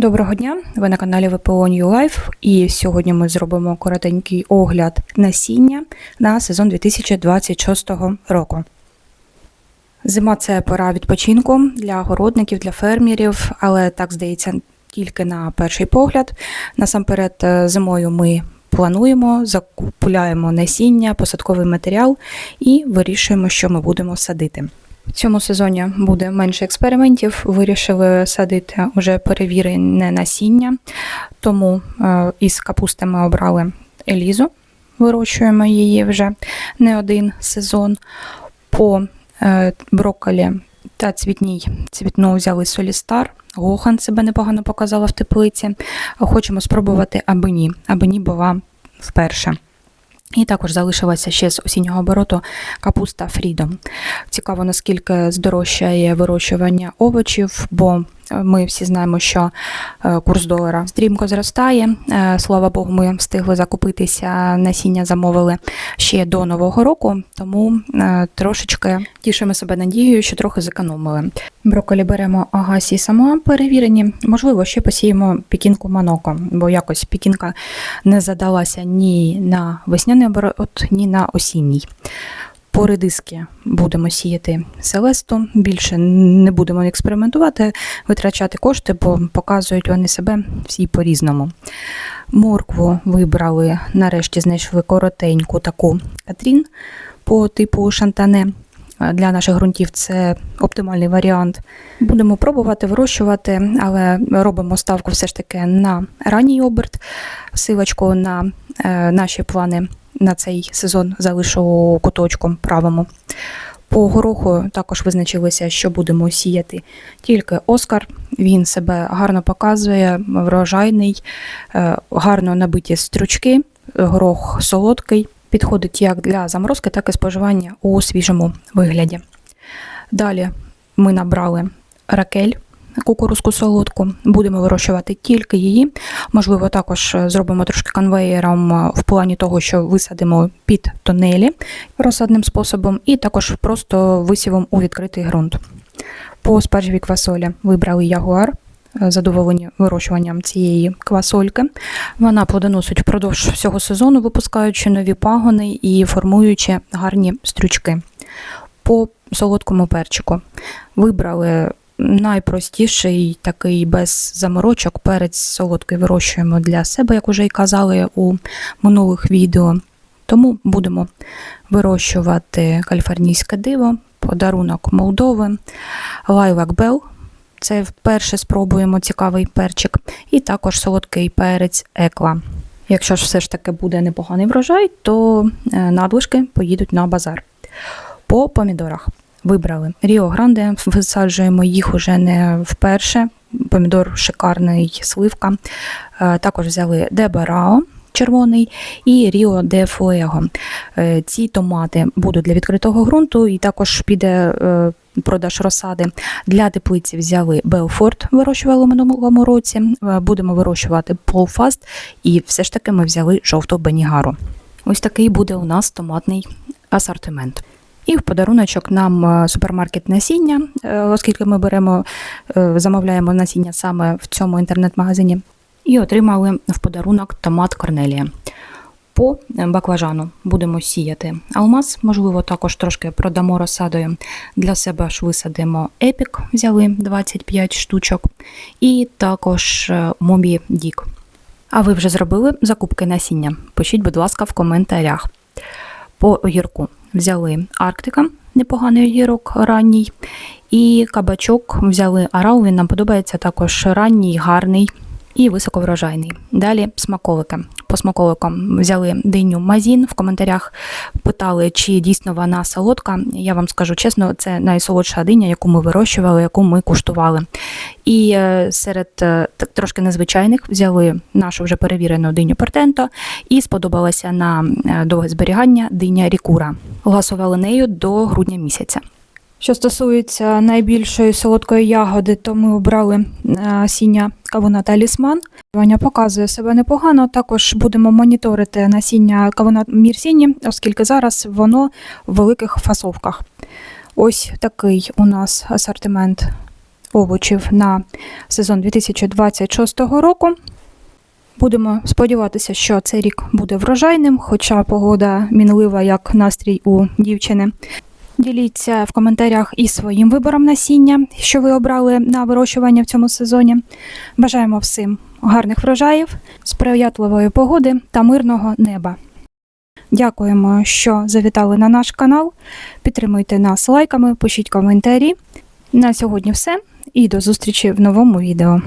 Доброго дня! Ви на каналі ВПО New Life і сьогодні ми зробимо коротенький огляд насіння на сезон 2026 року. Зима це пора відпочинку для городників, для фермерів, але так здається тільки на перший погляд. Насамперед, е, зимою ми плануємо, закупляємо насіння, посадковий матеріал і вирішуємо, що ми будемо садити. В цьому сезоні буде менше експериментів. Вирішили садити вже перевірене насіння, тому е, із капусти ми обрали Елізу, вирощуємо її вже не один сезон. По е, брокколі та цвітній цвітну взяли Солістар. Гохан себе непогано показала в теплиці. Хочемо спробувати абині. Абині була вперше. І також залишилася ще з осіннього обороту капуста Фрідом. Цікаво, наскільки здорожчає вирощування овочів, бо ми всі знаємо, що е, курс долара стрімко зростає. Е, Слава Богу, ми встигли закупитися, насіння замовили ще до Нового року, тому е, трошечки тішимо себе надією, що трохи зекономили. Брокколі беремо агасі сама перевірені. Можливо, ще посіємо пікінку маноко, бо якось пікінка не задалася ні на весняний оборот, ні на осінній. По редиски будемо сіяти селесту, більше не будемо експериментувати, витрачати кошти, бо показують вони себе всі по-різному. Моркву вибрали, нарешті знайшли коротеньку таку катрін по типу шантане. Для наших ґрунтів це оптимальний варіант. Будемо пробувати вирощувати, але робимо ставку все ж таки на ранній оберт, силочку на е, наші плани на цей сезон залишу куточком правому. По гороху також визначилися, що будемо сіяти тільки Оскар. Він себе гарно показує, врожайний, е, гарно набиті стручки, горох солодкий, підходить як для заморозки, так і споживання у свіжому вигляді. Далі ми набрали ракель кукурузку солодку. Будемо вирощувати тільки її. Можливо, також зробимо трошки конвеєром в плані того, що висадимо під тонелі розсадним способом, і також просто висівом у відкритий ґрунт. По спаржевій квасолі вибрали ягуар. Задоволені вирощуванням цієї квасольки. Вона плодоносить впродовж всього сезону, випускаючи нові пагони і формуючи гарні стрючки. По солодкому перчику вибрали найпростіший такий без заморочок перець солодкий вирощуємо для себе, як уже й казали у минулих відео. Тому будемо вирощувати каліфорнійське диво, подарунок Молдови, лайлак Бел. Це вперше спробуємо цікавий перчик, і також солодкий перець екла. Якщо ж все ж таки буде непоганий врожай, то е, надлишки поїдуть на базар. По помідорах вибрали Ріо Гранде, висаджуємо їх уже не вперше. Помідор шикарний сливка. Е, також взяли Дебарао червоний і Ріо де Фуего. Е, ці томати будуть для відкритого ґрунту, і також піде е, продаж розсади. Для теплиці взяли Белфорд, вирощували в минулому році. Будемо вирощувати Полфаст, і все ж таки ми взяли жовту бенігару. Ось такий буде у нас томатний асортимент. І в подаруночок нам е, супермаркет насіння, е, оскільки ми беремо, е, замовляємо насіння саме в цьому інтернет-магазині, і отримали в подарунок томат Корнелія. По баклажану будемо сіяти алмаз, можливо, також трошки продамо розсадою. Для себе ж висадимо епік, взяли 25 штучок, і також Мобі Дік. А ви вже зробили закупки насіння? Пишіть, будь ласка, в коментарях. По огірку взяли Арктика, непоганий огірок ранній, і кабачок взяли Арау, він нам подобається також ранній, гарний і високоврожайний. Далі смаколики. По смаколикам взяли диню Мазін. В коментарях питали, чи дійсно вона солодка. Я вам скажу чесно, це найсолодша диня, яку ми вирощували, яку ми куштували. І е, серед е, трошки незвичайних взяли нашу вже перевірену диню Портенто і сподобалася на е, довге зберігання диня Рікура. Гасували нею до грудня місяця. Що стосується найбільшої солодкої ягоди, то ми обрали насіння кавуна талісман. Ваня показує себе непогано. Також будемо моніторити насіння кавуна Мірсіні, оскільки зараз воно в великих фасовках. Ось такий у нас асортимент овочів на сезон 2026 року. Будемо сподіватися, що цей рік буде врожайним, хоча погода мінлива, як настрій у дівчини. Діліться в коментарях і своїм вибором насіння, що ви обрали на вирощування в цьому сезоні. Бажаємо всім гарних врожаїв, сприятливої погоди та мирного неба. Дякуємо, що завітали на наш канал. Підтримуйте нас лайками, пишіть коментарі. На сьогодні все і до зустрічі в новому відео.